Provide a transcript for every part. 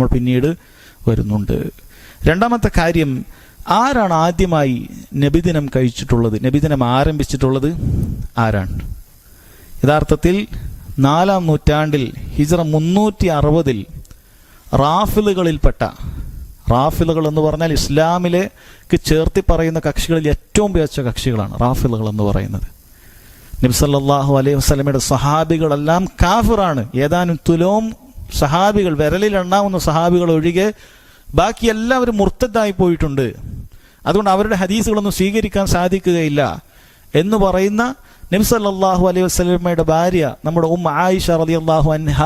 നമ്മൾ പിന്നീട് വരുന്നുണ്ട്. രണ്ടാമത്തെ കാര്യം ആരാണ് ആദ്യമായി നബിദിനം കഴിച്ചിട്ടുള്ളത്? നബിദിനം ആരംഭിച്ചിട്ടുള്ളത് ആരാണ്? യഥാർത്ഥത്തിൽ നാലാം നൂറ്റാണ്ടിൽ ഹിജറ മുന്നൂറ്റി അറുപതിൽ റാഫിലുകളിൽപ്പെട്ട റാഫിലുകൾ എന്ന് പറഞ്ഞാൽ ഇസ്ലാമിലേക്ക് ചേർത്തി പറയുന്ന കക്ഷികളിൽ ഏറ്റവും മികച്ച കക്ഷികളാണ് റാഫിലുകൾ എന്ന് പറയുന്നത്. നബ്സല്ലാഹു അലൈഹി വസ്ലമയുടെ സഹാബികളെല്ലാം കാഫിറാണ്. ഏതാനും തുലോം സഹാബികൾ വിരലിൽ എണ്ണാവുന്ന സഹാബികൾ ഒഴികെ ബാക്കി എല്ലാവരും മുർത്തദ്ദായി പോയിട്ടുണ്ട്. അതുകൊണ്ട് അവരുടെ ഹദീസുകളൊന്നും സ്വീകരിക്കാൻ സാധിക്കുകയില്ല. എന്ന് പറയുന്ന നബ്സല്ലാഹു അലൈഹി വസ്ലമയുടെ ഭാര്യ നമ്മുടെ ഉമ്മ ആയിഷ റലി അള്ളാഹു അൻഹ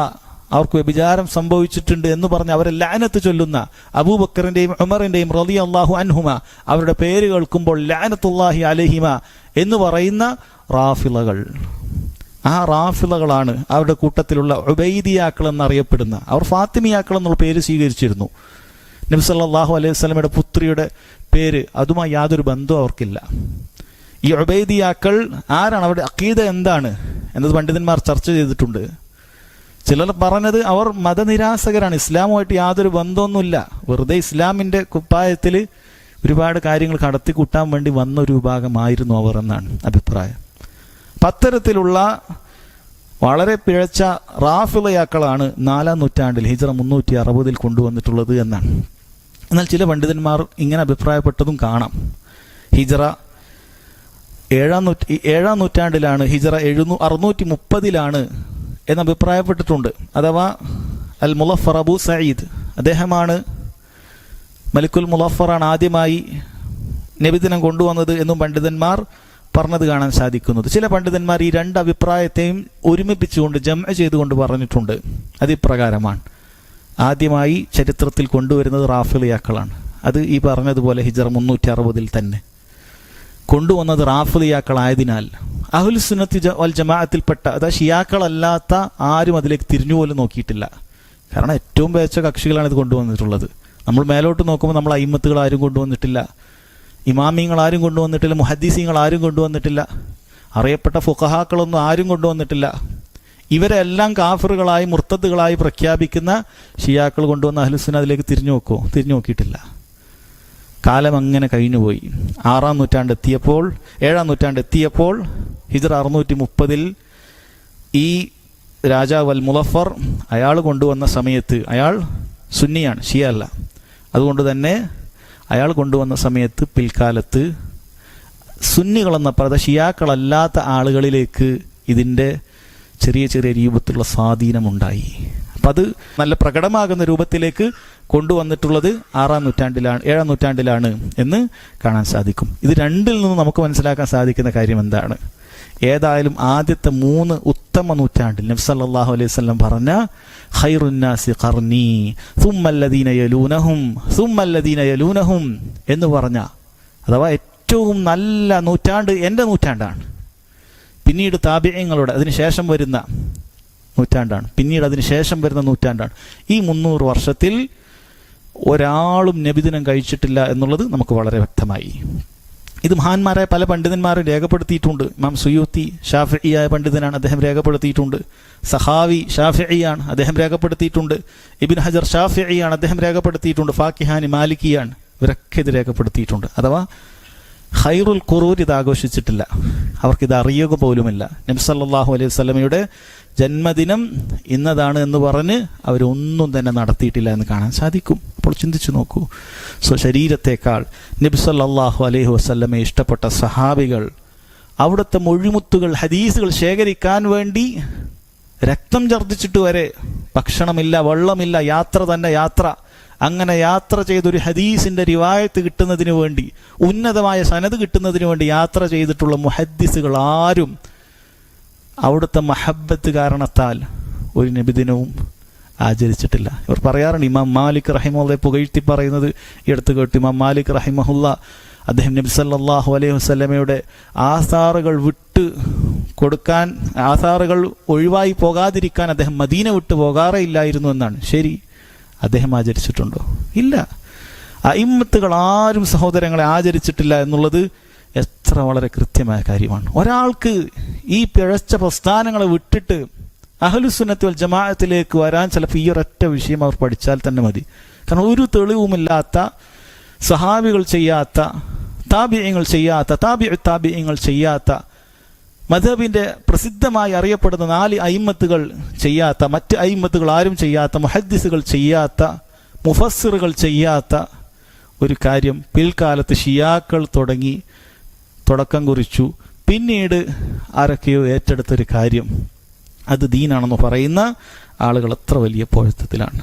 അവർക്ക് വ്യഭിചാരം സംഭവിച്ചിട്ടുണ്ട് എന്ന് പറഞ്ഞ് അവരെ ലാനത്ത് ചൊല്ലുന്ന അബൂബക്കറിന്റെയും ഉമറിന്റെയും റലി അള്ളാഹു അൻഹുമ അവരുടെ പേര് കേൾക്കുമ്പോൾ ലാനത്തുല്ലാഹി അലഹിമ എന്ന് പറയുന്ന റാഫിളകൾ. ആ റാഫിളകളാണ് അവരുടെ കൂട്ടത്തിലുള്ള ഉബൈദിയാക്കൾ എന്നറിയപ്പെടുന്ന അവർ ഫാത്തിമിയാക്കൾ എന്നുള്ള പേര് സ്വീകരിച്ചിരുന്നു. നബ്സല്ലാഹു അലൈഹി സ്വലമയുടെ പുത്രിയുടെ പേര് അതുമായി യാതൊരു ബന്ധവും അവർക്കില്ല. ഈ ഉബൈദിയാക്കൾ ആരാണ്? അവരുടെ അക്കീത എന്താണ്? എന്നത് പണ്ഡിതന്മാർ ചർച്ച ചെയ്തിട്ടുണ്ട്. ചിലർ പറഞ്ഞത് അവർ മതനിരാസകരാണ് ഇസ്ലാമുമായിട്ട് യാതൊരു ബന്ധമൊന്നുമില്ല. വെറുതെ ഇസ്ലാമിന്റെ കുപ്പായത്തിൽ ഒരുപാട് കാര്യങ്ങൾ കടത്തിക്കൂട്ടാൻ വേണ്ടി വന്ന ഒരു വിഭാഗമായിരുന്നു അവർ എന്നാണ് അഭിപ്രായം. പത്തരത്തിലുള്ള വളരെ പിഴച്ച റാഫിളയാക്കളാണ് നാലാം നൂറ്റാണ്ടിൽ ഹിജറ മുന്നൂറ്റി അറുപതിൽ കൊണ്ടുവന്നിട്ടുള്ളത് എന്നാണ്. എന്നാൽ ചില പണ്ഡിതന്മാർ ഇങ്ങനെ അഭിപ്രായപ്പെട്ടതും കാണാം. ഹിജറ ഏഴാം നൂറ്റി ഏഴാം നൂറ്റാണ്ടിലാണ് ഹിജറ എഴുന്നൂ അറുന്നൂറ്റി മുപ്പതിലാണ് എന്ന് അഭിപ്രായപ്പെട്ടിട്ടുണ്ട്. അഥവാ അൽ മുലഫർ അബു സയ്യിദ് അദ്ദേഹമാണ് മലിക്കുൽ മുലഫറാണ് ആദ്യമായി നബിദിനം കൊണ്ടുവന്നത് എന്നും പണ്ഡിതന്മാർ പറഞ്ഞത് കാണാൻ സാധിക്കുന്നത്. ചില പണ്ഡിതന്മാർ ഈ രണ്ട് അഭിപ്രായത്തെയും ഒരുമിപ്പിച്ചുകൊണ്ട് ജമ ചെയ്തുകൊണ്ട് പറഞ്ഞിട്ടുണ്ട്. അത് ഇപ്രകാരമാണ്. ആദ്യമായി ചരിത്രത്തിൽ കൊണ്ടുവരുന്നത് റാഫിളിയാക്കളാണ് അത് ഈ പറഞ്ഞതുപോലെ ഹിജർ മുന്നൂറ്റി അറുപതിൽ തന്നെ. കൊണ്ടുവന്നത് റാഫിളിയാക്കളായതിനാൽ അഹുൽ സുന്നത്തി വൽ ജമാഅത്തിൽപ്പെട്ട അതായത് ഷിയാക്കളല്ലാത്ത ആരും അതിലേക്ക് തിരിഞ്ഞുപോലും നോക്കിയിട്ടില്ല. കാരണം ഏറ്റവും മികച്ച കക്ഷികളാണ് ഇത് കൊണ്ടുവന്നിട്ടുള്ളത്. നമ്മൾ മേലോട്ട് നോക്കുമ്പോൾ നമ്മൾ അയിമത്തുകൾ ആരും കൊണ്ടുവന്നിട്ടില്ല. ഇമാമിങ്ങൾ ആരും കൊണ്ടുവന്നിട്ടില്ല മുഹദ്ദീസിങ്ങൾ ആരും കൊണ്ടുവന്നിട്ടില്ല അറിയപ്പെട്ട ഫുഖഹാക്കളൊന്നും ആരും കൊണ്ടുവന്നിട്ടില്ല. ഇവരെല്ലാം കാഫറുകളായി മുർത്തത്തുകളായി പ്രഖ്യാപിക്കുന്ന ഷിയാക്കൾ കൊണ്ടുവന്ന അഹ്ലുസുന അതിലേക്ക് തിരിഞ്ഞു നോക്കുമോ തിരിഞ്ഞു നോക്കിയിട്ടില്ല. കാലം അങ്ങനെ കഴിഞ്ഞുപോയി. ആറാം നൂറ്റാണ്ട് എത്തിയപ്പോൾ ഏഴാം നൂറ്റാണ്ട് എത്തിയപ്പോൾ ഹിജർ അറുന്നൂറ്റി മുപ്പതിൽ ഈ രാജാവ് അൽ മുലഫർ അയാൾ കൊണ്ടുവന്ന സമയത്ത് അയാൾ സുന്നിയാണ് ഷിയ അല്ല. അതുകൊണ്ട് തന്നെ അയാൾ കൊണ്ടുവന്ന സമയത്ത് പിൽക്കാലത്ത് സുന്നികളെന്ന പദ ഷിയാക്കളല്ലാത്ത ആളുകളിലേക്ക് ഇതിന്റെ ചെറിയ ചെറിയ രൂപത്തിലുള്ള സ്വാധീനമുണ്ടായി. അപ്പം അത് നല്ല പ്രകടമാകുന്ന രൂപത്തിലേക്ക് കൊണ്ടുവന്നിട്ടുള്ളത് ആറാം നൂറ്റാണ്ടിലാണ് ഏഴാം നൂറ്റാണ്ടിലാണ് എന്ന് കാണാൻ സാധിക്കും. ഇത് രണ്ടിൽ നിന്ന് നമുക്ക് മനസ്സിലാക്കാൻ സാധിക്കുന്ന കാര്യം എന്താണ്? ഏതായാലും ആദ്യത്തെ മൂന്ന് ഉത്തമ നൂറ്റാണ്ടിൽ നബ്സല്ലാഹു അലൈഹി വസല്ലം പറഞ്ഞ ഖൈറുന്നാസി الذين സുമ്മല്ലദീന യലൂനഹും സുമ്മല്ലദീന യലൂനഹും എന്ന് പറഞ്ഞ അഥവാ ഏറ്റവും നല്ല നൂറ്റാണ്ട് എന്റെ നൂറ്റാണ്ടാണ്. പിന്നീട് താപ്യങ്ങളുടെ അതിനുശേഷം വരുന്ന നൂറ്റാണ്ടാണ്. പിന്നീട് അതിനുശേഷം വരുന്ന നൂറ്റാണ്ടാണ്. ഈ മുന്നൂറ് വർഷത്തിൽ ഒരാളും നബിദിനം കഴിച്ചിട്ടില്ല എന്നുള്ളത് നമുക്ക് വളരെ വ്യക്തമായി. ഇത് മഹാന്മാരായ പല പണ്ഡിതന്മാരും രേഖപ്പെടുത്തിയിട്ടുണ്ട്. ഇമാം സുയൂത്തി ഷാഫിയായ പണ്ഡിതനാണ് അദ്ദേഹം രേഖപ്പെടുത്തിയിട്ടുണ്ട്. സഹാവി ഷാഫിയാണ് അദ്ദേഹം രേഖപ്പെടുത്തിയിട്ടുണ്ട്. ഇബിൻ ഹജർ ഷാഫിയാണ് അദ്ദേഹം രേഖപ്പെടുത്തിയിട്ടുണ്ട്. ഫാക്കിഹാനി മാലിക്കിയാണ് ഇവരൊക്കെ ഇത് രേഖപ്പെടുത്തിയിട്ടുണ്ട്. അഥവാ ഖൈറുൽ ഖുറൂർ ഇത് ആഘോഷിച്ചിട്ടില്ല. അവർക്കിത് അറിയുക പോലുമില്ല. നബ്സല്ലാഹു അലൈഹി സ്വലമയുടെ ജന്മദിനം ഇന്നതാണ് എന്ന് പറഞ്ഞ് അവരൊന്നും തന്നെ നടത്തിയിട്ടില്ല എന്ന് കാണാൻ സാധിക്കും. അപ്പോൾ ചിന്തിച്ചു നോക്കൂ. സോ ശരീരത്തേക്കാൾ നബ്സല്ലാഹു അലൈഹി വസ്ല്ലമെ ഇഷ്ടപ്പെട്ട സഹാബികൾ അവിടുത്തെ മൊഴിമുത്തുകൾ ഹദീസുകൾ ശേഖരിക്കാൻ വേണ്ടി രക്തം ഛർദ്ദിച്ചിട്ട് വരെ ഭക്ഷണമില്ല വെള്ളമില്ല യാത്ര തന്നെ യാത്ര. അങ്ങനെ യാത്ര ചെയ്തൊരു ഹദീസിന്റെ റിവായത്ത് കിട്ടുന്നതിന് വേണ്ടി ഉന്നതമായ സനത് കിട്ടുന്നതിന് വേണ്ടി യാത്ര ചെയ്തിട്ടുള്ള മുഹദ്ദിസുകൾ ആരും അവിടുത്തെ മഹബത്ത് കാരണത്താൽ ഒരു നബിദിനവും ആചരിച്ചിട്ടില്ല. ഇവർ പറയാറുണ്ട് ഇമാം മാലിക് റഹിമുള്ളയെ പുകഴ്ത്തി പറയുന്നത് ഈ അടുത്ത് കേട്ടു. ഇമാം മാലിക് റഹിമഹുല്ല അദ്ദേഹം നബി സല്ലാഹു അലൈഹി വസ്ലമയുടെ ആസാറുകൾ വിട്ട് കൊടുക്കാൻ ആസാറുകൾ ഒഴിവായി പോകാതിരിക്കാൻ അദ്ദേഹം മദീന വിട്ട് പോകാറേ ഇല്ലായിരുന്നു എന്നാണ്. ശരി അദ്ദേഹം ആചരിച്ചിട്ടുണ്ടോ? ഇല്ല. അയിമത്തുകൾ ആരും സഹോദരങ്ങളെ ആചരിച്ചിട്ടില്ല എന്നുള്ളത് എത്ര വളരെ കൃത്യമായ കാര്യമാണ്. ഒരാൾക്ക് ഈ പിഴച്ച പ്രസ്ഥാനങ്ങളെ വിട്ടിട്ട് അഹലുസുന്നത്ത് ജമാഅത്തിലേക്ക് വരാൻ ചിലപ്പോൾ ഈ ഒരൊറ്റ വിഷയം അവർ പഠിച്ചാൽ തന്നെ മതി. കാരണം ഒരു തെളിവുമില്ലാത്ത സഹാബികൾ ചെയ്യാത്ത താബിയങ്ങൾ ചെയ്യാത്ത താബി താബിയങ്ങൾ ചെയ്യാത്ത മധബിന്റെ പ്രസിദ്ധമായി അറിയപ്പെടുന്ന നാല് അയിമത്തുകൾ ചെയ്യാത്ത മറ്റ് അയിമത്തുകൾ ആരും ചെയ്യാത്ത മുഹദ്ദിസുകൾ ചെയ്യാത്ത മുഫസ്സിറുകൾ ചെയ്യാത്ത ഒരു കാര്യം പിൽക്കാലത്ത് ഷിയാക്കൾ തുടങ്ങി തുടക്കം കുറിച്ചു. പിന്നീട് ആരൊക്കെയോ ഏറ്റെടുത്തൊരു കാര്യം. അത് ദീനാണെന്ന് പറയുന്ന ആളുകൾ അത്ര വലിയ പോഴത്തത്തിലാണ്